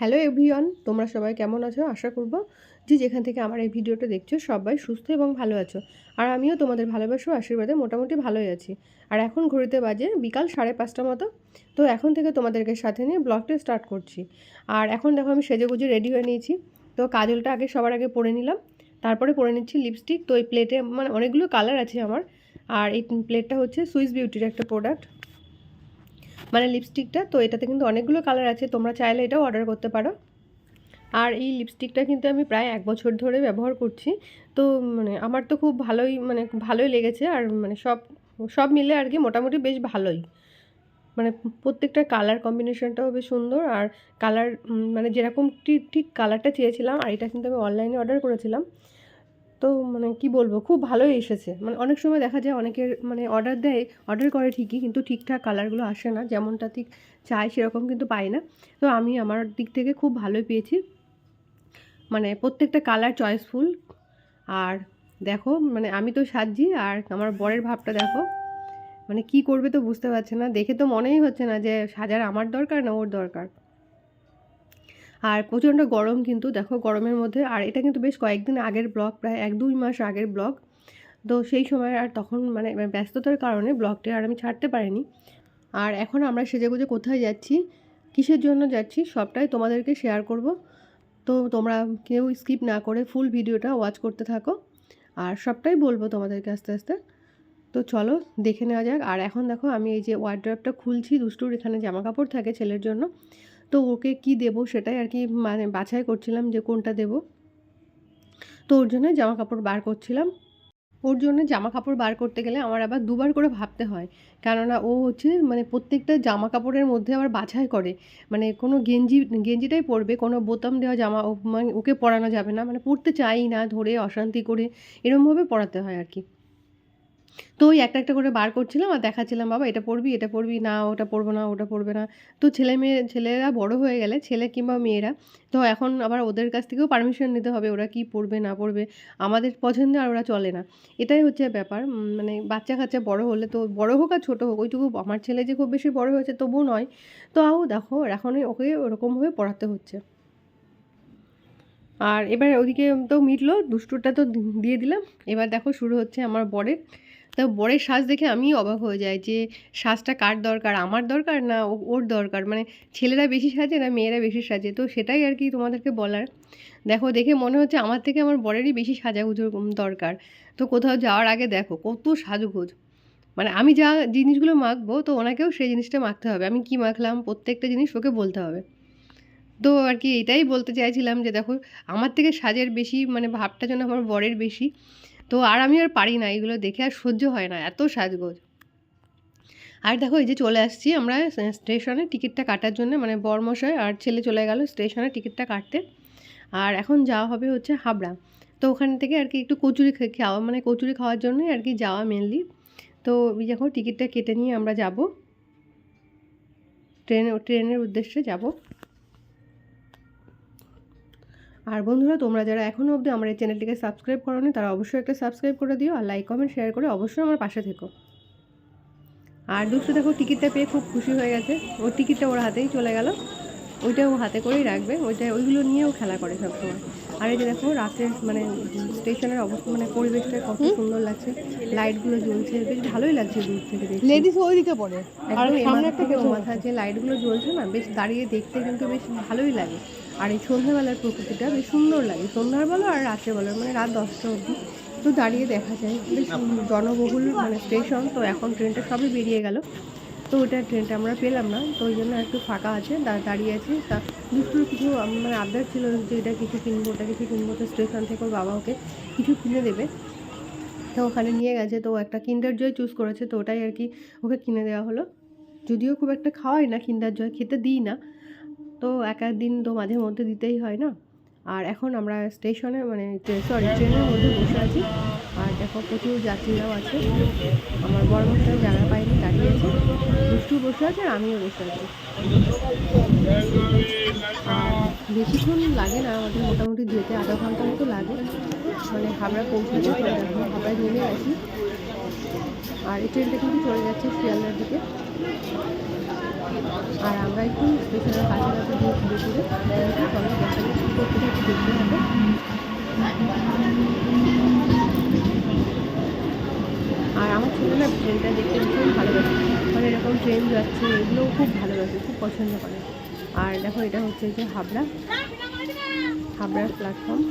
Hello everyone, তোমরা সবাই কেমন আছো? আশা করব যে যেখান থেকে আমার এই ভিডিওটা দেখছ সবাই সুস্থ এবং ভালো আছো। আর আমিও তোমাদের ভালোবাসো আশীর্বাদে মোটামুটি ভালোই আছি। আর এখন ঘড়িতে বাজে বিকাল সাড়ে পাঁচটা মতো। তো এখন থেকে তোমাদেরকে সাথে নিয়ে ব্লগটা স্টার্ট করছি। আর এখন দেখো আমি সেজে গুজে রেডি হয়ে নিয়েছি। তো কাজলটা আগে সবার আগে পরে নিলাম। তারপরে পরে নিচ্ছি লিপস্টিক তো এই প্লেটে মানে অনেকগুলো কালার আছে আমার। আর এই প্লেটটা হচ্ছে সুইস বিউটির একটা প্রোডাক্ট মানে লিপস্টিকটা তো এটাতে কিন্তু অনেকগুলো কালার আছে, তোমরা চাইলে এটাও অর্ডার করতে পারো। আর এই লিপস্টিকটা কিন্তু আমি প্রায় এক বছর ধরে ব্যবহার করছি। তো মানে আমার তো খুব ভালোই মানে ভালোই লেগেছে, আর মানে সব সব মিলে আর কি মোটামুটি বেশ ভালোই। মানে প্রত্যেকটা কালার কম্বিনেশনটাও বেশ সুন্দর, আর কালার মানে যেরকম ঠিক ঠিক কালারটা চেয়েছিলাম, আর এটা কিন্তু আমি অনলাইনে অর্ডার করেছিলাম। তো মানে কি বলব, খুব ভালোই এসেছে। মানে অনেক সময় দেখা যায় অনেকের মানে অর্ডার দেয় অর্ডার করে ঠিকই কিন্তু ঠিকঠাক কালারগুলো আসে না, যেমনটা ঠিক চাই সেরকম কিন্তু পাই না। তো আমি আমার দিক থেকে খুব ভালোই পেয়েছি। মানে প্রত্যেকটা কালার চয়েসফুল আর দেখো মানে আমি তো সাজছি আর আমার বরের ভাবটা দেখো মানে কি করবে তো বুঝতে পারছে না। দেখে তো মনেই হচ্ছে না যে সাজার আমার দরকার না ওর দরকার। আর প্রচণ্ড গরম কিন্তু, দেখো গরমের মধ্যে, আর এটা কিন্তু বেশ কয়েকদিন আগের ব্লগ, প্রায় এক দুই মাস আগের ব্লগ। তো সেই সময় আর তখন মানে ব্যস্ততার কারণে ব্লগটা আর আমি ছাড়তে পারিনি। আর এখন আমরা সেজেগুজে কোথায় যাচ্ছি, কিসের জন্য যাচ্ছি, সবটাই তোমাদেরকে শেয়ার করব। তো তোমরা কেউ স্কিপ না করে ফুল ভিডিওটা ওয়াচ করতে থাকো। আর সবটাই বলব তোমাদেরকে আস্তে আস্তে। তো চলো দেখে নেওয়া যাক। আর এখন দেখো আমি এই যে ওয়ার্ড্রপটা খুলছি, দুষ্টুর এখানে জামা কাপড় থাকে ছেলের জন্য। তো ওকে কি দেব সেটাই আর কি মানে বাছাই করছিলাম যে কোনটা দেব। তো ওর জন্য জামা কাপড় বার করছিলাম। ওর জন্য জামা কাপড় বার করতে গেলে আমার আবার দুবার করে ভাবতে হয়। কেননা ও হচ্ছে মানে প্রত্যেকটা জামা কাপড়ের মধ্যে আবার বাছাই করে। মানে কোনো গেঞ্জি, গেঞ্জিটাই পরবে, কোনো বোতাম দেওয়া জামা মানে ওকে পরানো যাবে না। মানে পরতে চাই না ধরে অশান্তি করে। এরমভাবে পরাতে হয় আর কি তো ওই একটা একটা করে বার করছিলাম আর দেখাচ্ছিলাম, বাবা, এটা পড়বি এটা পড়বি, না, ওটা পড়ব না, ওটা পড়বে না। তো ছেলে মেয়ে, ছেলেরা বড় হয়ে গেলে, ছেলে কিংবা মেয়েরা, তো এখন আবার ওদের কাছ থেকেও পারমিশন নিতে হবে, ওরা কি পড়বে, না পড়বে, আমাদের পছন্দে আর ওরা চলে না। এটাই হচ্ছে ব্যাপার মানে বাচ্চা কাচ্চা বড় হলে তো, বড় হোক আর ছোটো হোক, ওইটুকু আমার ছেলে যে খুব বেশি বড় হয়েছে তবুও নয়। তো আও দেখো এখন ওকে ওরকমভাবে পড়াতে হচ্ছে। আর এবার ওদিকে তো মিটলো দুষ্টুটা তো দিয়ে দিলাম। এবার দেখো শুরু হচ্ছে আমার বরের তো বরের সাজ দেখে আমিই অবাক হয়ে যাই যে সাজটা কার দরকার, আমার দরকার না ওর দরকার? মানে ছেলেরা বেশি সাজে না মেয়েরা বেশি সাজে? তো সেটাই আর কি তোমাদেরকে বলার। দেখো, দেখে মনে হচ্ছে আমার থেকে আমার বরেরই বেশি সাজাগুজোর দরকার। তো কোথাও যাওয়ার আগে দেখো, কত সাজুগুজ। মানে আমি যা জিনিসগুলো মাখবো, তো ওনাকেও সেই জিনিসটা মাখতে হবে। আমি কি মাখলাম, প্রত্যেকটা জিনিস ওকে বলতে হবে। তো আর কি এটাই বলতে চাইছিলাম যে দেখো, আমার থেকে সাজের বেশি মানে ভাবটা যেন আমার বরের বেশি। তো আর আমি আর পারি না, এগুলো দেখে আর সহ্য হয় না, এত সাজগোজ। আর দেখো এই যে চলে আসছি আমরা স্টেশনে টিকিটটা কাটার জন্য মানে বরমশাই আর ছেলে চলে গেল স্টেশনে টিকিটটা কাটতে। আর এখন যাওয়া হবে হচ্ছে হাবড়া। তো ওখান থেকে আর কি একটু কচুরি খাওয়া মানে কচুরি খাওয়ার জন্যই আর কি যাওয়া মেনলি তো যখন টিকিটটা কেটে নিয়ে আমরা যাব। ট্রেনে, ট্রেনের উদ্দেশ্যে যাব। আর বন্ধুরা, তোমরা যারা এখনও অবধি আমার এই চ্যানেলটিকে সাবস্ক্রাইব করো তারা অবশ্যই একটা সাবস্ক্রাইব করে দিও আর লাইক কমেন্ট শেয়ার করে অবশ্যই আমার পাশে থেকো। আর দুশো দেখো টিকিটটা পেয়ে খুব খুশি হয়ে গেছে। ওর টিকিটটা ওর হাতেই চলে গেল। ওইটা ও হাতে করেই রাখবে ওইটা ওইগুলো নিয়েও খেলা করে সবসময়। আর এই যে দেখো রাতের মানে স্টেশনের অবস্থা মানে পরিবেশটা কত সুন্দর লাগছে। লাইটগুলো জ্বলছে বেশ ভালোই লাগছে দূর থেকে দেখতে। লেডিস ওইদিকে পড়ে। আর সামনে মাথা যে লাইটগুলো জ্বলছে না বেশ দাঁড়িয়ে দেখতে কিন্তু বেশ ভালোই লাগে। আর এই সন্ধ্যাবেলার প্রকৃতিটা বেশ সুন্দর লাগে। সন্ধ্যার বলো আর রাত্রে বলো মানে রাত দশটা অবধি। তো দাঁড়িয়ে দেখা যায় বেশ জনবহুল মানে স্টেশন তো এখন ট্রেনটা সবই বেরিয়ে গেল। তো ওইটা ট্রেনটা আমরা পেলাম না, তো ওই জন্য একটু ফাঁকা আছে দাঁড়িয়ে আছি। তা দুষ্টুর কিছু মানে আবদার ছিল যে এটা কিছু কিনবো, ওটা কিছু কিনবো, তো স্টেশন থেকে ওর বাবা ওকে কিছু কিনে দেবে। তো ওখানে নিয়ে গেছে, তো একটা কিন্ডার জয় চুজ করেছে, তো ওটাই আর কি ওকে কিনে দেওয়া হলো। যদিও খুব একটা খাওয়াই না কিন্ডার জয় খেতে দিই না। তো এক দিন তো মাঝে মধ্যে দিতেই হয় না। আর এখন আমরা স্টেশনে মানে সরি ট্রেনের মধ্যে বসে আছি। আর দেখো প্রচুর যাত্রীরাও আছে। আমার বড় মশাই জায়গা পাইনি দুষ্টু বসে আছে আর আমিও বসে আছি। বেশিক্ষণ লাগে না, আমাদের মোটামুটি যেতে আধা ঘণ্টা মতো লাগে। মানে হাবড়া পৌঁছাতে হাবড়ায় নেমে আছি। আর এই ট্রেনটা কিন্তু চলে যাচ্ছে শিয়ালদার দিকে। আর আমরা একটু স্টেশনের কাছাকাছি দিয়ে ঘুরে ঘুরে করতে একটু দেখতে হবে? ছেলে না ট্রেনটা দেখতে ভীষণ ভালোবাসে মানে এরকম ট্রেন যাচ্ছে এগুলোও খুব ভালোবাসে খুব পছন্দ করে। আর দেখো এটা হচ্ছে যে হাবড়া। হাবড়ার প্ল্যাটফর্ম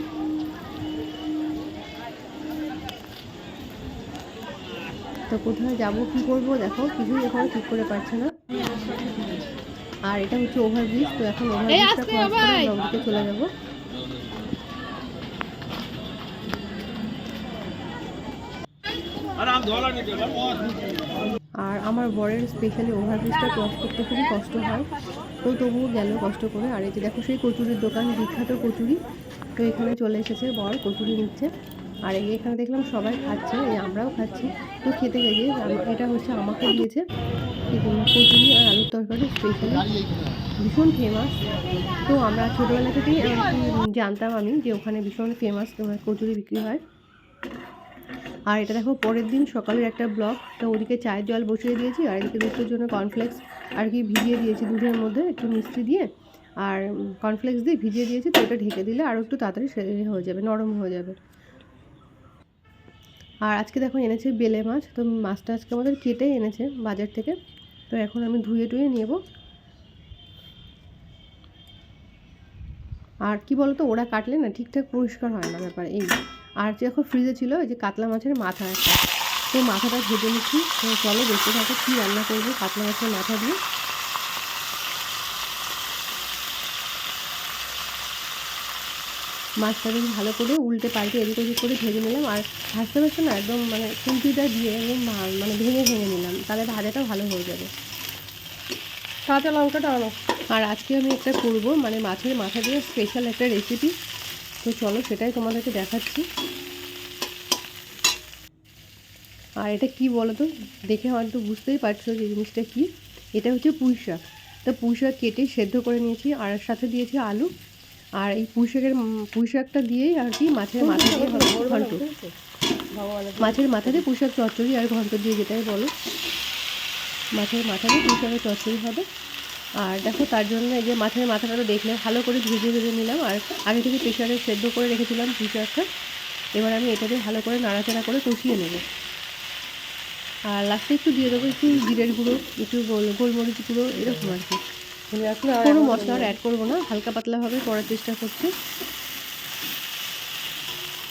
তো কোথায় যাব কি করব দেখো কিছুই এখনও ঠিক করে পারছে না। আর এটা হচ্ছে ওভারব্রিজ তো এখন ওভারব্রিজটা ক্রস করে চলে যাব। আর আমার বরের স্পেশালি ওভারব্রিজটা ক্রস করতে খুবই কষ্ট হয়। তো তবুও গেল কষ্ট করে। আর এই যে দেখো, সেই কচুরির দোকান, বিখ্যাত কচুরি। তো এখানে চলে এসেছে বর, কচুরি নিচ্ছে। আর এই এখানে দেখলাম সবাই খাচ্ছে, এই আমরাও খাচ্ছি। তো খেতে গেছে। এটা হচ্ছে আমাকে দিয়েছে। কচুরি আর আলুর তরকারি স্পেশালি ভীষণ ফেমাস তো আমরা ছোটোবেলা থেকেই জানতাম আমি যে ওখানে ভীষণ ফেমাস কচুরি বিক্রি হয়। আর এটা দেখো পরের দিন সকালের একটা ব্লগ। তো ওদিকে চায়ের জল বসিয়ে দিয়েছি, আর এদিকে দুধের জন্য কর্নফ্লেক্স আর কি ভিজিয়ে দিয়েছি দুধের মধ্যে একটু মিষ্টি দিয়ে। আর কর্নফ্লেক্স দিয়ে ভিজিয়ে দিয়েছি, তো ওটা ঢেকে দিলে আরও একটু তাড়াতাড়ি হয়ে যাবে, নরম হয়ে যাবে। আর আজকে দেখো এনেছে বেলে মাছ, তো মাছটা আজকে আমাদের কেটে এনেছে বাজার থেকে। তো এখন আমি ধুয়ে টুয়ে নেব আর কি বলতো, ওরা কাটলে না ঠিকঠাক পরিষ্কার হয় না ব্যাপার, এই। আর দেখো ফ্রিজে ছিল এই যে কাতলা মাছের মাথা একটা। তো মাথাটা ভেজে নিচ্ছি। চলো দেখতে থাকো কী রান্না করব কাতলা মাছের মাথা দিয়ে। মাছটা বেশ ভালো করে উল্টে পাল্টে এদিক ওদিক করে ভেজে নিলাম। আর ভাজতে ভাজতে না একদম মানে খুন্তিটা দিয়ে একদম মানে ভেঙে ভেঙে নিলাম। তাহলে ভাজাটা ভালো হয়ে যাবে। কাঁচা লঙ্কাটা আনো। আর আজকে আমি একটা করব মানে মাছের মাথা দিয়ে স্পেশাল একটা রেসিপি তো চলো সেটাই তোমাদেরকে দেখাচ্ছি। আর এটা কি বলো তো দেখে হয়তো বুঝতেই পারছ যে জিনিসটা কি। এটা হচ্ছে পুঁই শাক। তো পুঁই শাক কেটে সেদ্ধ করে নিয়েছি আর সাথে দিয়েছি আলু। আর এই পুঁই শাকের পুঁই শাকটা দিয়েই আর কি মাছের মাথা দিয়ে ঘন্ট। মাছের মাথা দিয়ে পুঁই শাক চচ্চড়ি আর ঘন্ট দিয়ে যেটাই বলো। মাছের মাথা দিয়ে পুঁই শাকের চচ্চড়ি হবে। আর দেখো তার জন্য এই যে মাছের মাথাটা তো দেখলে ভালো করে ভেজে ভেজে নিলাম। আর আগে থেকে প্রেশারে সেদ্ধ করে রেখেছিলাম পুঁই শাকটা এবার আমি এটাকে ভালো করে নাড়াচাড়া করে কষিয়ে নেব। আর লাস্টে একটু দিয়ে দেবো একটু জিরের গুঁড়ো একটু গোল- গোলমরিচ গুঁড়ো এরকম আর কি। আসলে কোনো মশলা আর অ্যাড করব না হালকা পাতলাভাবে করার চেষ্টা করছি।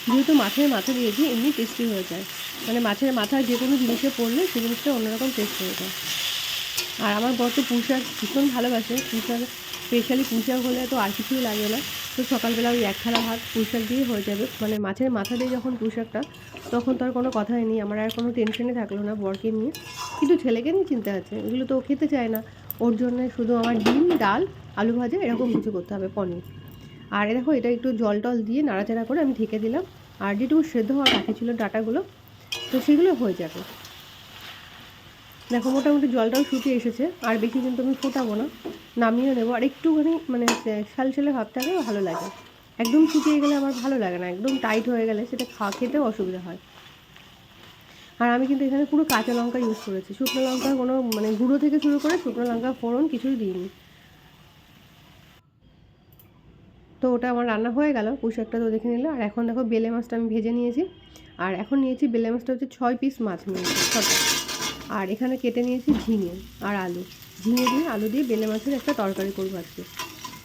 যেহেতু মাছের মাথা দিয়েছি এমনি টেস্টি হয়ে যায়। মানে মাছের মাথা যে কোনো জিনিসে পড়লে সেই জিনিসটা অন্যরকম টেস্ট হয়ে যায়। আর আমার বর তো পুঁশাক ভীষণ ভালোবাসে পুঁশাক স্পেশালি পুঁশাক হলে তো আর কিছুই লাগে না। তো সকালবেলা ওই এক থালা ভাত পুঁশাক দিয়ে হয়ে যাবে। মানে মাছের মাথা দিয়ে যখন পুঁশাকটা তখন তো আর কোনো কথাই নেই। আমার আর কোনো টেনশনে থাকল না বরকে নিয়ে। কিন্তু ছেলেকে নিয়ে চিন্তা আছে। এগুলো তো খেতে চায় না। ওর জন্য শুধু আমার ডিম, ডাল, আলু ভাজা এরকম কিছু করতে হবে, পনির। আর দেখো, এটা একটু জল টল দিয়ে নাড়াচাড়া করে আমি ঢেকে দিলাম। আর যেটুকু সেদ্ধ হওয়া বাকি ছিল ডাটাগুলো, তো সেগুলো হয়ে যাবে। দেখো, মোটামুটি জলটাও শুকিয়ে এসেছে, আর বেশি কিন্তু আমি ফোটাবো না, নামিয়ে নেব। আর একটুখানি মানে সালসেলে ভাব থাকলে ভালো লাগে। একদম শুকিয়ে গেলে আমার ভালো লাগে না, একদম টাইট হয়ে গেলে সেটা খাওয়া খেতেও অসুবিধা হয়। আর আমি কিন্তু এখানে পুরো কাঁচা লঙ্কা ইউজ করেছি। শুকনো লঙ্কা কোনো মানে গুঁড়ো থেকে শুরু করে শুকনো লঙ্কা, ফোড়ন কিছুই দিইনি। তো ওটা আমার রান্না হয়ে গেল পোশাকটা তো দেখে নিল। আর এখন দেখো, বেলে মাছটা আমি ভেজে নিয়েছি। আর এখন নিয়েছি, বেলে মাছটা হচ্ছে ছয় পিস মাছ নিয়েছি, ছটা। আর এখানে কেটে নিয়েছি ঝিঙে আর আলু। ঝিঙে দিয়ে আলু দিয়ে বেলে মাছের একটা তরকারি করব আজকে।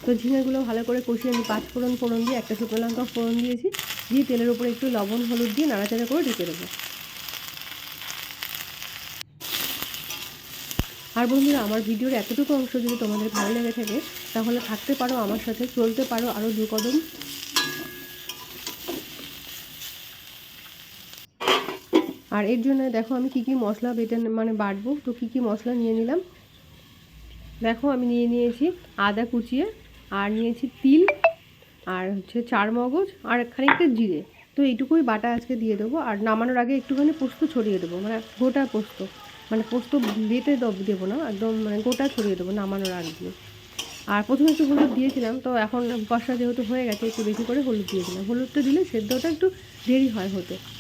তো ঝিঙেগুলো ভালো করে কষিয়ে আমি পাঁচ ফোড়ন ফোড়ন দিয়ে, একটা শুকনো লঙ্কা ফোড়ন দিয়েছি। দিয়ে তেলের উপরে একটু লবণ, হলুদ দিয়ে নাড়াচাড়া করে ঢেকে দেবো। আর বন্ধুরা, আমার ভিডিওর এতটুকু অংশ যদি তোমাদের ভালো লেগে থাকে, তাহলে থাকতে পারো, আমার সাথে চলতে পারো আরও দু কদম আর এর জন্য দেখো আমি কি কি মশলা বেটে মানে বাটবো। তো কি কি মশলা নিয়ে নিলাম? দেখো আমি নিয়ে নিয়েছি আদা কুচিয়ে, আর নিয়েছি তিল, আর হচ্ছে চার মগজ, আর খানিকটা জিরে। তো এইটুকুই বাটা আজকে দিয়ে দেবো। আর নামানোর আগে একটুখানি পোস্ত ছড়িয়ে দেবো। মানে গোটা পোস্ত। মানে পোস্ত বেটে দব- না, একদম মানে গোটা ছড়িয়ে দেবো নামানোর আগে দিয়ে। আর প্রথমে একটু হলুদ দিয়েছিলাম। তো এখন কষা যেহেতু হয়ে গেছে, একটু বেশি করে হলুদ দিয়েছিলাম। হলুদটা দিলে সেদ্ধটা একটু দেরি হয় হতে।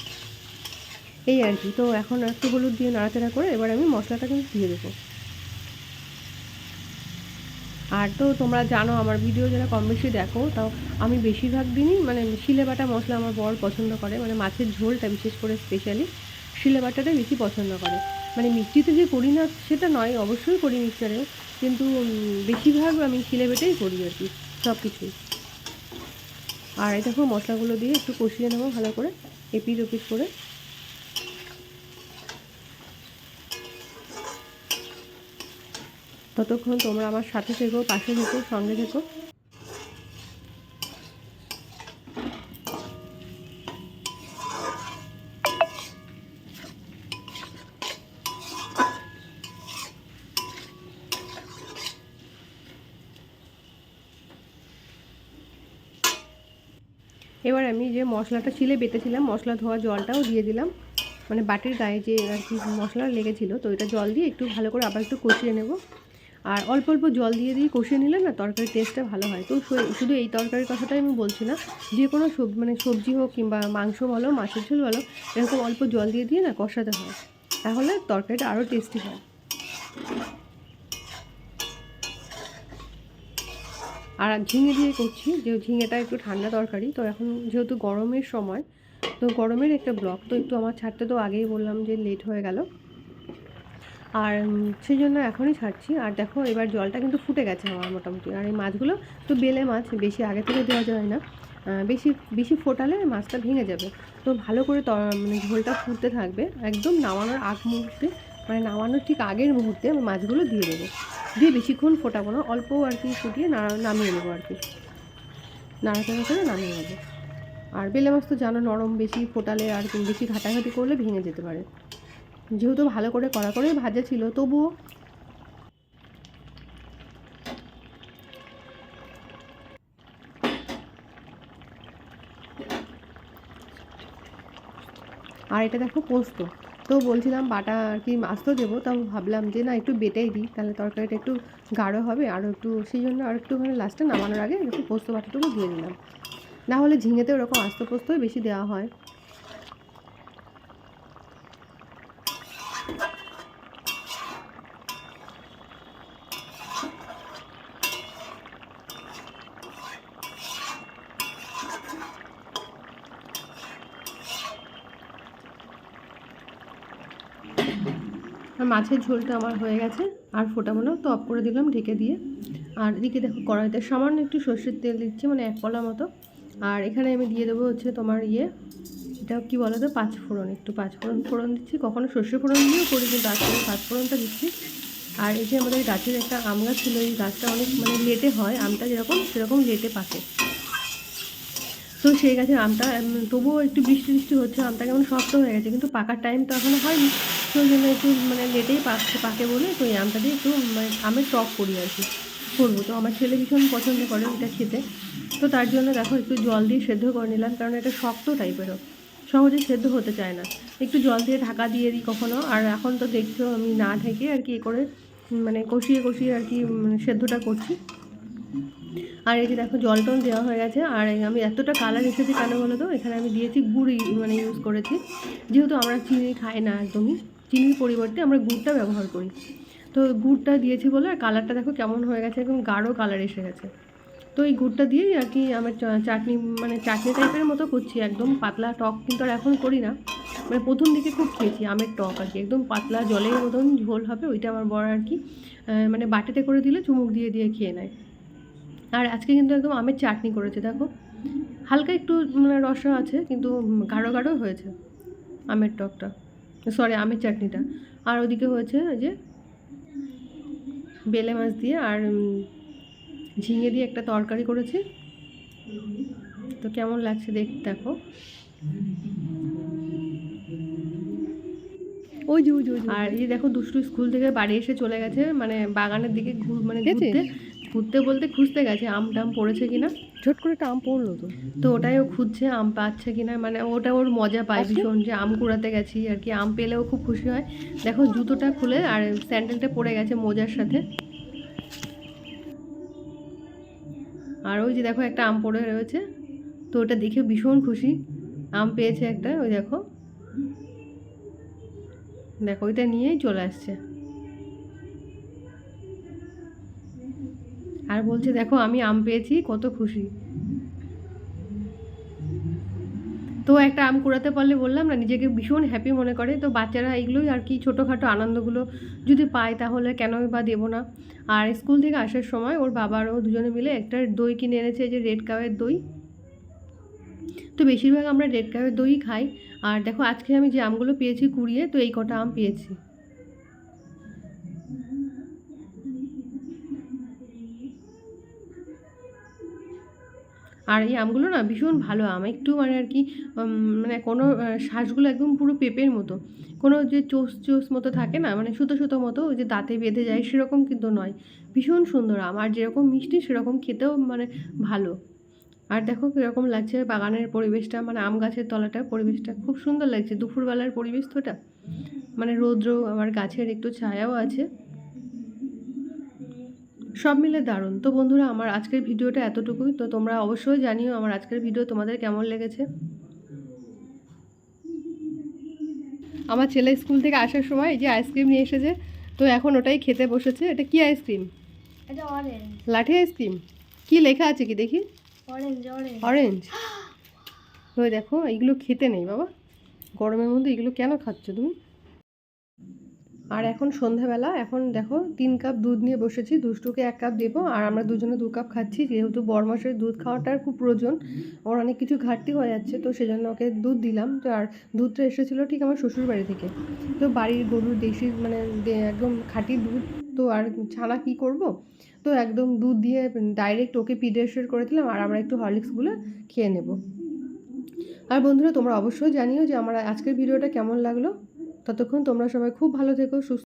এই আর কি। তো এখন একটু হলুদ দিয়ে নাড়াচাড়া করে এবার আমি মশলাটা কিন্তু দিয়ে দেবো। আর তো তোমরা জানো আমার ভিডিও যারা কম বেশি দেখো, তাও আমি বেশিরভাগ দিনই মানে শিলে বাটা মশলা আমার বর পছন্দ করে মানে মাছের ঝোলটা বিশেষ করে স্পেশালি শিলে বাটাটাই বেশি পছন্দ করে। মানে মিষ্টিতে যে করি না সেটা নয়, অবশ্যই করি মিক্সচারেও, কিন্তু বেশিরভাগ আমি শিলে বেটেই করি আর কি সব কিছুই আর এই দেখো মশলাগুলো দিয়ে একটু কষিয়ে নেব ভালো করে এপিট ওপিট করে। ততক্ষণ তোমরা আমার সাথে থেকো, পাশে থেকো, সঙ্গে থেকো। এবার আমি যে মশলাটা ছিলে বেটেছিলাম, মশলা ধোয়া জলটাও দিয়ে দিলাম। মানে বাটির গায়ে যে আর কি মশলা লেগেছিল, তো এটা জল দিয়ে একটু ভালো করে আবার একটু কষিয়ে নেব। আর অল্প অল্প জল দিয়ে দিয়ে কষিয়ে নিলে না তরকারির টেস্টটা ভালো হয়। তো শুধু এই তরকারির কথাটাই আমি বলছি না, যে কোনো সবজি মানে সবজি হোক কিংবা মাংস বলো, মাছের ঝোল বলো, এরকম অল্প জল দিয়ে দিয়ে না কষাতে হয়। তাহলে তরকারিটা আরও টেস্টি হয়। আর ঝিঙে দিয়ে করছি যে ঝিঙেটা একটু ঠান্ডা তরকারি, তো এখন যেহেতু গরমের সময়, তো গরমের একটা ব্লক তো একটু আমার ছাড়তে তো আগেই বললাম যে লেট হয়ে গেল। আর সেই জন্য এখনই ছাড়ছি। আর দেখো, এবার জলটা কিন্তু ফুটে গেছে আমার মোটামুটি। আর এই মাছগুলো তো বেলে মাছ, বেশি আগে থেকে দেওয়া যায় না। বেশি বেশি ফোটালে মাছটা ভেঙে যাবে। তো ভালো করে মানে ঝোলটা ফুটতে থাকবে। একদম নামানোর আগ মুহূর্তে মানে নামানোর ঠিক আগের মুহূর্তে আমি মাছগুলো দিয়ে দেবো। দিয়ে বেশিক্ষণ ফোটাবো না, অল্প আর কি ফুটিয়ে নামিয়ে নেব আর কি। নাড়াচাড়া করে নামিয়ে নেব। আর বেলে মাছ তো জানো, নরম বেশি ফোটালে আর কি, বেশি ঘাটাঘাটি করলে ভেঙে যেতে পারে। যেহেতু ভালো করে কড়া করে ভাজা ছিল, তবুও আর এটা দেখো পোস্ত। তো বলছিলাম বাটা আর কি আস্ত দেবো তাও ভাবলাম যে না একটু বেটেই দিই, তাহলে তরকারিটা একটু গাঢ় হবে, আর একটু সেই জন্য আর একটুখানি লাস্টে নামানোর আগে একটু পোস্ত বাটাটুকু দিয়ে দিলাম। না হলে ঝিঙেতে ওরকম আস্ত পোস্তই বেশি দেওয়া হয়। আর মাছের ঝোলটা আমার হয়ে গেছে। আর ফোটাবো না, তো অফ করে দিলাম ঢেকে দিয়ে। আর এদিকে দেখো কড়াইতে সামান্য একটু সর্ষের তেল দিচ্ছি মানে এক কলা মতো। আর এখানে আমি দিয়ে দেবো হচ্ছে তোমার ইয়ে এটা কি বলো তো পাঁচ ফোড়ন, একটু পাঁচ ফোড়ন দিচ্ছি। কখনো সর্ষে ফোড়ন দিয়েও করি, কিন্তু আজকে আমি পাঁচ ফোড়নটা দিচ্ছি। আর এই যে আমাদের গাছের একটা আম গাছ ছিল, এই গাছটা অনেক মানে লেটে হয়, আমটা যেরকম সেরকম লেটে পাকে। তো সেই গাছের আমটা তবুও একটু বৃষ্টি বৃষ্টি হচ্ছে, আমটা কেমন শক্ত হয়ে গেছে, কিন্তু পাকার টাইম তো এখনও হয়নি। তো ওই জন্য একটু মানে লেটেই পাকছে পাকে বলে তো এই আমটা দিয়ে একটু মানে আমের টক করি আর কি করব। তো আমার ছেলে ভীষণ পছন্দ করে এটা খেতে। তো তার জন্য দেখো একটু জল দিয়ে সেদ্ধ করে নিলাম কারণ এটা শক্ত টাইপেরও সহজে সেদ্ধ হতে চায় না। একটু জল দিয়ে ঢাকা দিয়ে দিই কখনো। আর এখন তো দেখছ আমি না ঢেকে আর কি এ করে মানে কষিয়ে কষিয়ে আর কি সেদ্ধটা করছি। আর এই যে দেখো জল টল দেওয়া হয়ে গেছে। আর আমি এতটা কালার এসেছি কেন বলো তো? এখানে আমি দিয়েছি গুড় মানে ইউজ করেছি। যেহেতু আমরা চিনি খাই না একদমই। চিনির পরিবর্তে আমরা গুড়টা ব্যবহার করি। তো গুড়টা দিয়েছি বলে আর কালারটা দেখো কেমন হয়ে গেছে, একদম গাঢ় কালার এসে গেছে। তো এই গুড়টা দিয়েই আর কি আমার চাটনি মানে চাটনি টাইপের মতো করছি, একদম পাতলা টক কিন্তু আর এখন করি না। মানে প্রথম দিকে খুব খেয়েছি, আমের টক আর কি, একদম পাতলা জলের মতন ঝোল হবে, ওইটা আমার বড় আর কি মানে বাটিতে করে দিলে চুমুক দিয়ে দিয়ে খেয়ে নেয়। আর আজকে কিন্তু একদম আমের চাটনি করেছে, দেখো। হালকা একটু মানে রসা আছে, কিন্তু গাঢ় গাঢ় হয়েছে, আমের টকটা। সরি আমের চাটনিটা। আর ওদিকে হয়েছে ওই যে বেলে মাছ দিয়ে আর ঝিঙে দিয়ে একটা তরকারি করেছি। তো কেমন লাগছে দেখ দেখো। ওই যে ওই আর এই দেখো দুষ্টু স্কুল থেকে বাড়ি এসে চলে গেছে মানে বাগানের দিকে ঘুর- মানে? ঘুরতে। ঘুরতে বলতে খুঁজতে গেছে আম টাম পড়েছে কিনা। ঝট করে একটা আম পড়ল তো। তো ওটাই ও খুঁজছে আম পাচ্ছে কিনা মানে ওটা ওর মজা পায় ভীষণ যে আম কুড়াতে গেছি আর কি আম পেলেও খুব খুশি হয়। দেখো জুতোটা খুলে আর স্যান্ডেলটা পড়ে গেছে মোজার সাথে। আর ওই যে দেখো একটা আম পড়ে রয়েছে তো ওটা দেখে ভীষণ খুশি। আম পেয়েছে একটা ওই দেখো। দেখো ওইটা নিয়েই চলে আসছে। আর বলছে, দেখো, আমি আম পেয়েছি, কত খুশি। তো একটা আম কুড়াতে পারলে বললাম না, নিজেকে ভীষণ হ্যাপি মনে করে। তো বাচ্চারা এইগুলোই আর কি ছোটোখাটো আনন্দগুলো যদি পায়, তাহলে কেনই বা দেবো না? আর স্কুল থেকে আসার সময় ওর বাবারও দুজনে মিলে একটা দই কিনে এনেছে যে রেড কাওয়ের দই। তো বেশিরভাগ আমরা রেড কাওয়ের দই খাই। আর দেখো, আজকে আমি যে আমগুলো পেয়েছি কুড়িয়ে, তো এই কটা আম পেয়েছি। আর এই আমগুলো না ভীষণ ভালো আম। একটু মানে আর কি মানে কোনো শ্বাসগুলো একদম পুরো পেঁপের মতো। কোনো যে চোস চোষ মতো থাকে না মানে সুতো সুতো মতো, ওই যে দাঁতে বেঁধে যায় সেরকম কিন্তু নয়। ভীষণ সুন্দর আম, আর যেরকম মিষ্টি সেরকম খেতেও মানে ভালো। আর দেখো কীরকম লাগছে বাগানের পরিবেশটা মানে আম গাছের তলাটা, পরিবেশটা খুব সুন্দর লাগছে। দুপুরবেলার পরিবেশ তোটা মানে রৌদ্র, আবার গাছের একটু ছায়াও আছে। সব মিলে দারুণ। তো বন্ধুরা আমার আজকের ভিডিওটা এতটুকুই। তো তোমরা অবশ্যই জানিও আমার আজকের ভিডিও তোমাদের কেমন লেগেছে। আমার ছেলে স্কুল থেকে আসার সময় এই যে আইসক্রিম নিয়ে এসেছে তো এখন ওটাই খেতে বসেছে। এটা কি আইসক্রিম? লাঠি আইসক্রিম? কি লেখা আছে কি দেখি? অরেঞ্জ তো দেখো এইগুলো খেতে নেই বাবা। গরমের মধ্যে এগুলো কেন খাচ্ছ তুমি? আর এখন সন্ধ্যাবেলা এখন দেখো তিন কাপ দুধ নিয়ে বসেছি, দুষ্টুকে এক কাপ দেবো, আর আমরা দুজনে দু কাপ খাচ্ছি, যেহেতু বড় মাসের দুধ খাওয়াটার খুব প্রয়োজন, ওর অনেক কিছু ঘাটতি হয়ে যাচ্ছে, তো সেজন্য ওকে দুধ দিলাম, তো আর দুধটা এসেছিল ঠিক আমার শ্বশুর বাড়ি থেকে, তো বাড়ির গরুর দেশি মানে একদম খাঁটি দুধ, তো আর ছানা কী করব, তো একদম দুধ দিয়ে ডাইরেক্ট ওকে পিডিয়াশিওর করে দিলাম, আর আমরা একটু হরলিক্সগুলো খেয়ে নেব। আর বন্ধুরা তোমরা অবশ্যই জানিও যে আমার আজকের ভিডিওটা কেমন লাগল। ততক্ষণ তোমরা সবাই খুব ভালো থেকো সুস্থ